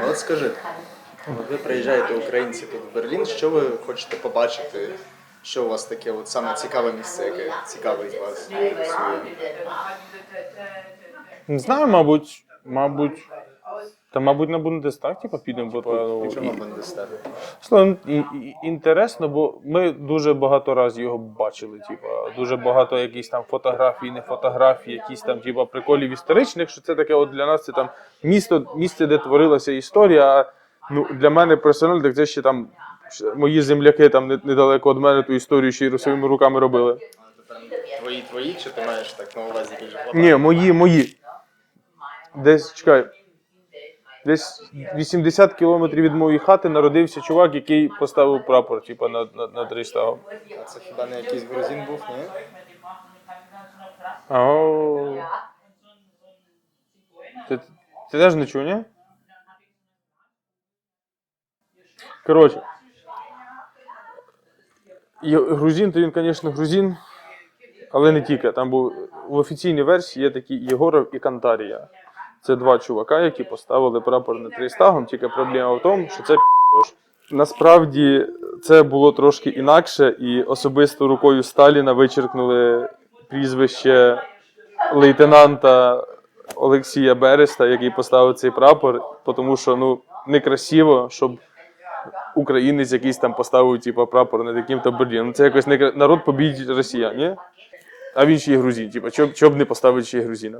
Ну, от скажи, ви приїжджаєте українці тут в Берлін, що ви хочете побачити? Що у вас таке от саме цікаве місце, яке цікавить вас? Не знаю, мабуть, мабуть. Та, мабуть, на Бундестаг, типу, підемо, бо ну, Чому і- Бундестаг? Слухай, ну, і- і- інтересно, бо ми дуже багато разів його бачили. Типу, дуже багато якісь там фотографій, не фотографій, якісь там типу, приколів історичних. Що це таке? От для нас це там місто, місце, де творилася історія. А ну для мене персонально, так це ще там ще мої земляки там не- недалеко від мене ту історію ще й своїми руками робили. Твої твої, чи ти маєш так на увазі більш глобально? Ні, мої, мої. Десь чекай. Десь 80 кілометрів від моєї хати народився чувак, який поставив прапор, типу, над, над, над Рейхстагом. А це хіба не якийсь грузин був, ні? Ау. Ти, ти теж не чув, ні? Коротше. І грузин, то він, звісно, грузин, але не тільки. Там був в офіційній версії є такі Єгоров і Кантарія. Це два чувака, які поставили прапор над Рейхстагом, тільки проблема в тому, що це пі***ж. Насправді це було трошки інакше, і особисто рукою Сталіна вичеркнули прізвище лейтенанта Олексія Береста, який поставив цей прапор, тому що ну некрасиво, щоб українець якийсь там поставив типу, прапор над яким-то Берліном. Це якось не народ побідіть росіян, ні? А він ще й грузин. Типу, чоб, чоб не поставити ще й грузина.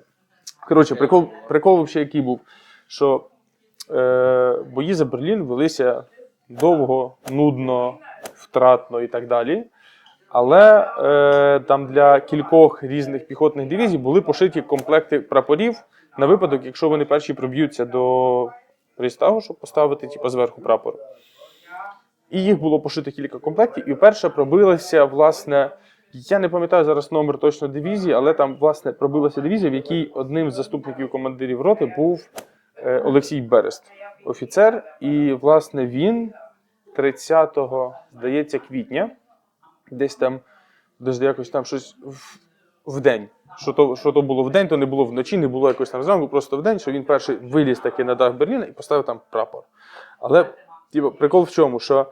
Коротше, прикол, прикол взагалі який був, що е, бої за Берлін велися довго, нудно, втратно і так далі. Але е, там для кількох різних піхотних дивізій були пошиті комплекти прапорів на випадок, якщо вони перші проб'ються до Рейстагу, щоб поставити типу, зверху прапор. І їх було пошито кілька комплектів. І перша пробилася, власне, я не пам'ятаю зараз номер точно дивізії, але там, власне, пробилася дивізія, в якій одним з заступників командирів роти був е, Олексій Берест, офіцер. І, власне, він 30, здається, квітня, десь там, десь якось там щось в, в день. Що то, що то було в день, то не було вночі, не було якось там зранку, просто в день, що він перший виліз таки на дах Берліна і поставив там прапор. Але типу, прикол в чому, що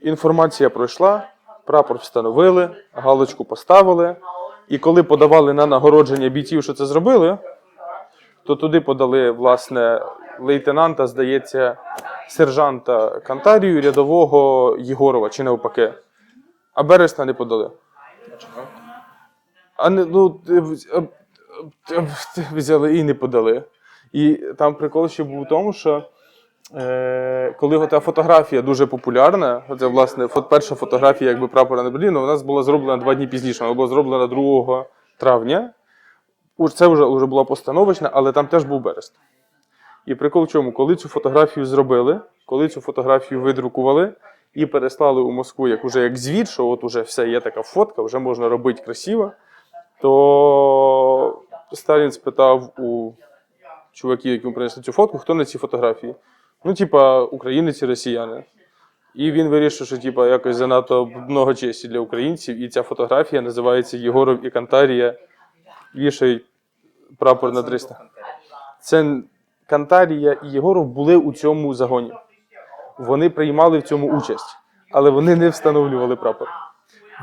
інформація пройшла, прапор встановили, галочку поставили, і коли подавали на нагородження бійців, що це зробили, то туди подали, власне, лейтенанта, здається, сержанта Кантарію, рядового Єгорова, чи навпаки. А Береста не подали. А не, ну, взяли і не подали. І там прикол ще був у тому, що коли та фотографія дуже популярна, це власне перша фотографія якби прапора на Берліну, вона була зроблена два дні пізніше, вона була зроблена 2 травня. Це вже, вже була постановочна, але там теж був Берест. І прикол в чому, коли цю фотографію зробили, коли цю фотографію видрукували і переслали у Москву як уже як звіт, що от уже все є така фотка, вже можна робити красиво, то Сталін спитав у чуваків, які принесли цю фотку, хто на цій фотографії. Ну, типа, українець і росіяни. І він вирішив, що типа, якось занадто много честі для українців, і ця фотографія називається Єгоров і Кантарія. Вішають прапор на 300. Це Кантарія і Єгоров були у цьому загоні. Вони приймали в цьому участь, але вони не встановлювали прапор.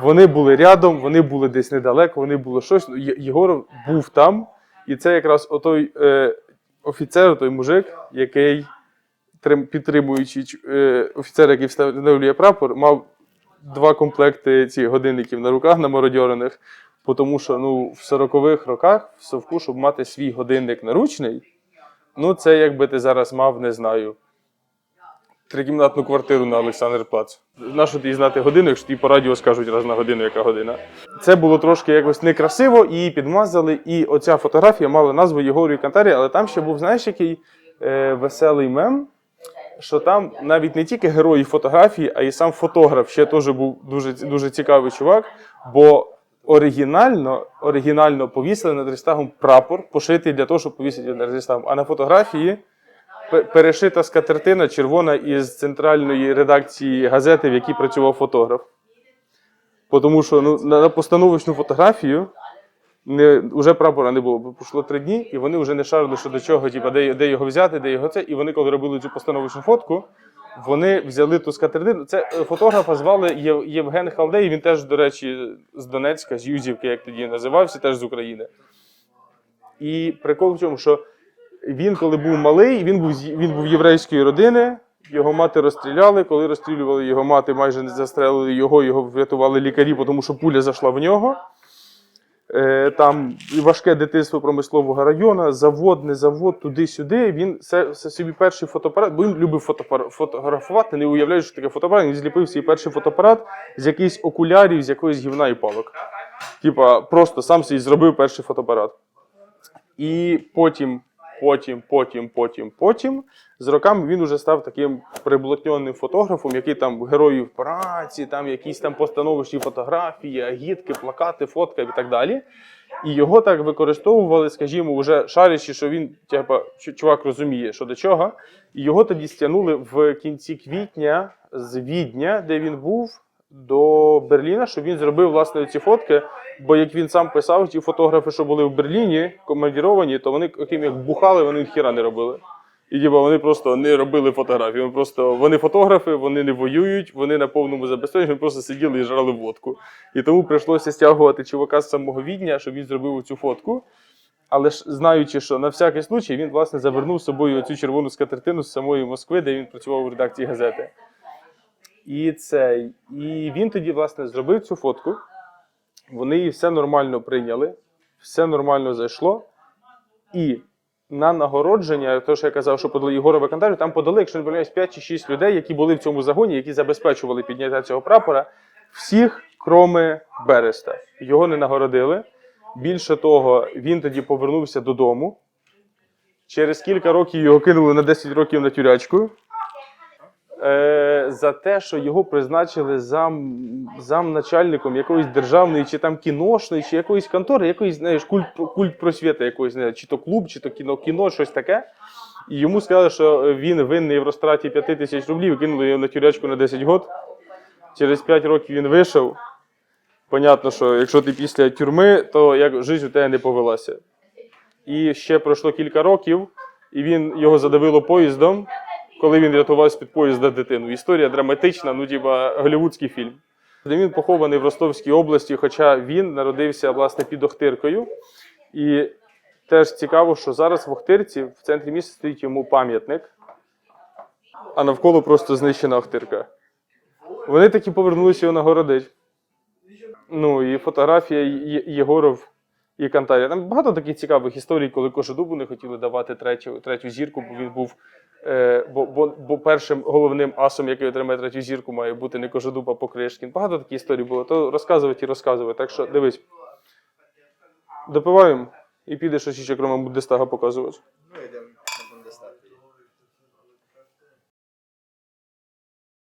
Вони були рядом, вони були десь недалеко, вони були щось. Ну, Єгоров був там, і це якраз отой е, офіцер, той мужик, який, трим- підтримуючи е, офіцер, який встановлює прапор, мав два комплекти цих годинників на руках намародьорених, тому що ну, в 40-х роках в Совку, щоб мати свій годинник наручний, ну це якби ти зараз мав, не знаю, трикімнатну квартиру на Олександр Плац. Нащо ти знати годину, якщо тобі по радіо скажуть раз на годину, яка година. Це було трошки якось некрасиво, її підмазали. І оця фотографія мала назву Єгору і Кантарі, але там ще був, знаєш, який е, веселий мем, що там навіть не тільки герої фотографії, а й сам фотограф ще теж був дуже, дуже цікавий чувак, бо оригінально, оригінально повісили над Рейхстагом прапор, пошитий для того, щоб повісити над Рейхстагом. А на фотографії перешита скатертина червона із центральної редакції газети, в якій працював фотограф. Тому що ну, на, постановочну фотографію не, вже прапора не було, бо пройшло три дні, і вони вже не шарили, що до чого, типу, де, де його взяти, де його це. І вони, коли робили цю постановочну фотку, вони взяли ту скатертину. Це е, фотографа звали Єв- Євген Халдей. Він теж, до речі, з Донецька, з Юзівки, як тоді називався, теж з України. І прикол в чому, що він, коли був малий, він був, він був єврейської родини. Його мати розстріляли. Коли розстрілювали його мати, майже не застрелили його, його врятували лікарі, тому що пуля зайшла в нього. Е, Там важке дитинство промислового району, завод, не завод, туди-сюди. Він це, це собі перший фотоапарат, бо він любив фотопар- фотографувати, не уявляю, що таке фотоапарат. Він зліпив свій перший фотоапарат з якихось окулярів, з якоїсь гівна і палок. Типа, просто сам собі зробив перший фотоапарат. І потім, потім, потім, потім, потім, з роками він уже став таким приблотненим фотографом, який там героїв праці, там якісь там постановочні фотографії, агітки, плакати, фотка і так далі. І його так використовували, скажімо, вже шарячи, що він, типа, чувак розуміє, що до чого. І його тоді стягнули в кінці квітня з Відня, де він був, до Берліна, щоб він зробив власне ці фотки. Бо як він сам писав, ті фотографи, що були в Берліні, командіровані, то вони, окрім як бухали, вони хіра не робили. І типа, вони просто не робили фотографії. Вони просто вони фотографи, вони не воюють, вони на повному забезпеченні, вони просто сиділи і жрали водку. І тому прийшлося стягувати чувака з самого відня, щоб він зробив цю фотку. Але ж знаючи, що на всякий случай він власне завернув з собою цю червону скатертину з самої Москви, де він працював у редакції газети. І цей. І він тоді, власне, зробив цю фотку. Вони її все нормально прийняли, все нормально зайшло. І на нагородження, то, що я казав, що подали Єгорова Кантарю, там подали, якщо не помиляюсь, 5 чи 6 людей, які були в цьому загоні, які забезпечували підняття цього прапора, всіх, кроме Береста. Його не нагородили. Більше того, він тоді повернувся додому. Через кілька років його кинули на 10 років на тюрячку. Е, за те, що його призначили зам, замначальником якоїсь державної, чи там кіношної, чи якоїсь контори, якоїсь, знаєш, культ, культ просвіти якоїсь, не чи то клуб, чи то кіно, кіно, щось таке. І йому сказали, що він винний в розтраті 5 тисяч рублів, кинули його на тюрячку на 10 років. Через 5 років він вийшов. Понятно, що якщо ти після тюрми, то як життя у тебе не повелася. І ще пройшло кілька років, і він його задавило поїздом, коли він рятував з-під поїзда дитину. Історія драматична, ну тіба голівудський фільм. Він похований в Ростовській області, хоча він народився власне під Охтиркою. І теж цікаво, що зараз в Охтирці в центрі міста стоїть йому пам'ятник, а навколо просто знищена Охтирка. Вони таки повернулися його нагородити. Ну і фотографія Єгоров і Кантарія. Там багато таких цікавих історій, коли Кожедубу не хотіли давати третю, третю зірку, бо він був. Е, бо, бо, бо першим головним асом, який отримає третю зірку, має бути не Кожедуб, а Покришкін. Багато таких історій було. То розказувати і розказувати. Так що дивись. Допиваємо і підеш щось ще, крім Буддистага показувати. Ну.